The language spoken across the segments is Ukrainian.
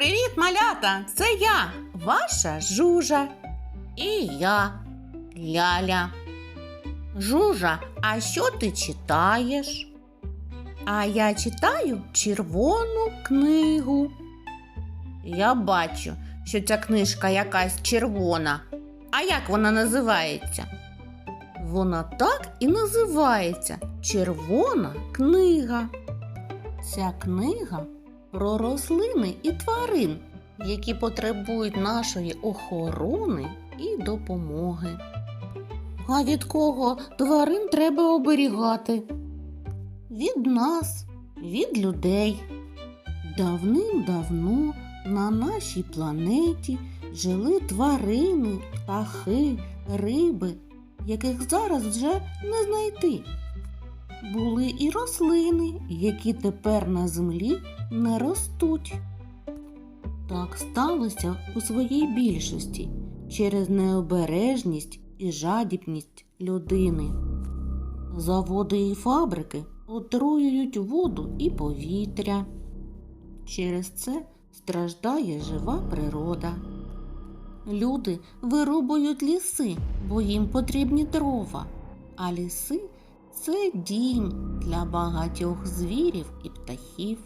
Привіт, малята! Це я, ваша жужа. І я, Ляля. Жужа, а що ти читаєш? А я читаю червону книгу. Я бачу, що ця книжка якась червона. А як вона називається? Вона так і називається Червона книга. Ця книга про рослини і тварин, які потребують нашої охорони і допомоги. А від кого тварин треба оберігати? Від нас, від людей. Давним-давно на нашій планеті жили тварини, птахи, риби, яких зараз вже не знайти. Були і рослини, які тепер на землі не ростуть. Так сталося у своїй більшості через необережність і жадібність людини. Заводи і фабрики отруюють воду і повітря. Через це страждає жива природа. Люди вирубують ліси, бо їм потрібні дрова, а ліси це дім для багатьох звірів і птахів.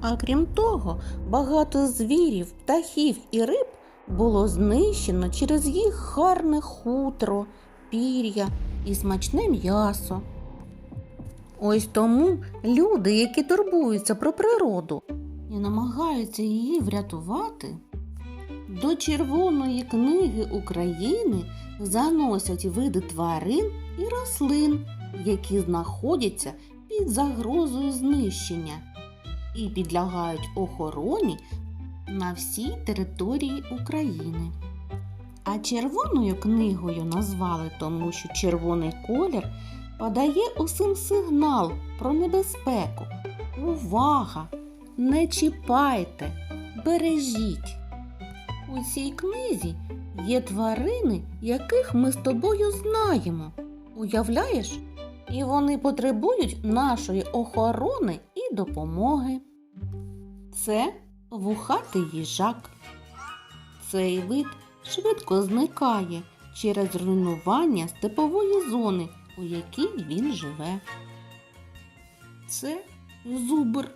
А крім того, багато звірів, птахів і риб було знищено через їх гарне хутро, пір'я і смачне м'ясо. Ось тому люди, які турбуються про природу і намагаються її врятувати, до Червоної книги України заносять види тварин і рослин, які знаходяться під загрозою знищення і підлягають охороні на всій території України. А червоною книгою назвали тому, що червоний колір подає усім сигнал про небезпеку. Увага! Не чіпайте, бережіть. У цій книзі є тварини, яких ми з тобою знаємо. Уявляєш? І вони потребують нашої охорони і допомоги. Це вухатий їжак. Цей вид швидко зникає через руйнування степової зони, у якій він живе. Це зубр.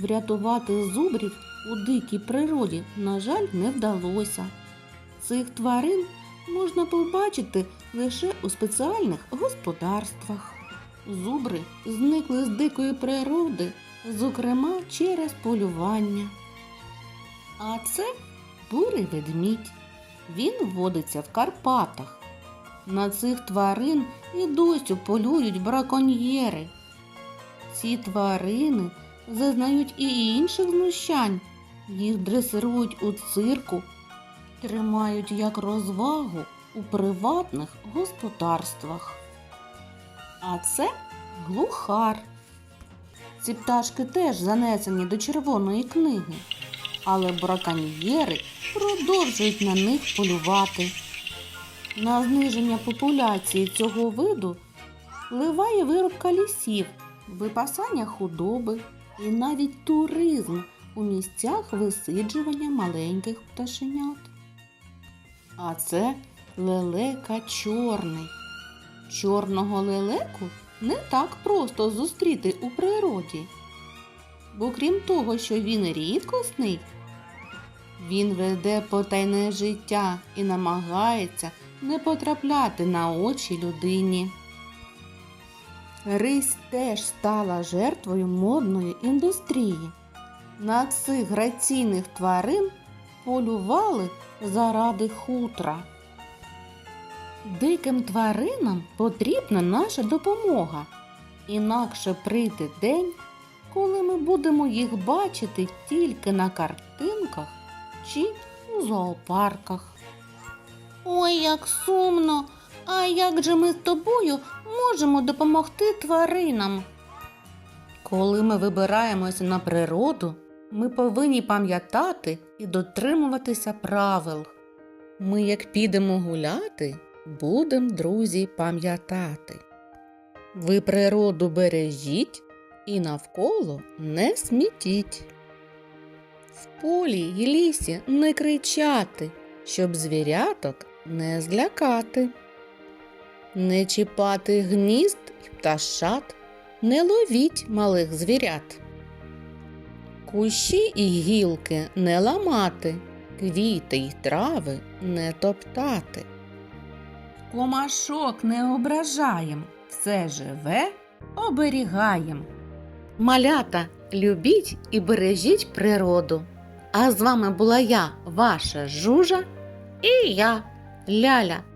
Врятувати зубрів у дикій природі, на жаль, не вдалося. Цих тварин можна побачити лише у спеціальних господарствах. Зубри зникли з дикої природи, зокрема через полювання. А це бурий ведмідь. Він водиться в Карпатах. На цих тварин і досі полюють браконьєри. Ці тварини зазнають і інших знущань. Їх дресирують у цирку, тримають як розвагу у приватних господарствах. А це глухар. Ці пташки теж занесені до червоної книги, але браконьєри продовжують на них полювати. На зниження популяції цього виду впливає вирубка лісів, випасання худоби і навіть туризм у місцях висиджування маленьких пташенят. А це лелека чорний. Чорного лелеку не так просто зустріти у природі. Бо крім того, що він рідкісний, він веде потайне життя і намагається не потрапляти на очі людині. Рись теж стала жертвою модної індустрії. На цих граційних тварин полювали заради хутра. Диким тваринам потрібна наша допомога. Інакше прийде день, коли ми будемо їх бачити тільки на картинках чи у зоопарках. Ой, як сумно! А як же ми з тобою можемо допомогти тваринам? Коли ми вибираємося на природу, ми повинні пам'ятати і дотримуватися правил. Ми, як підемо гуляти, будем, друзі, пам'ятати. Ви природу бережіть і навколо не смітіть. В полі й лісі не кричати, щоб звіряток не злякати. Не чіпати гнізд й пташат, не ловіть малих звірят. Кущі і гілки не ламати, квіти й трави не топтати. Комашок не ображаєм, все живе оберігаєм. Малята, любіть і бережіть природу. А з вами була я, ваша жужа, і я, Ляля.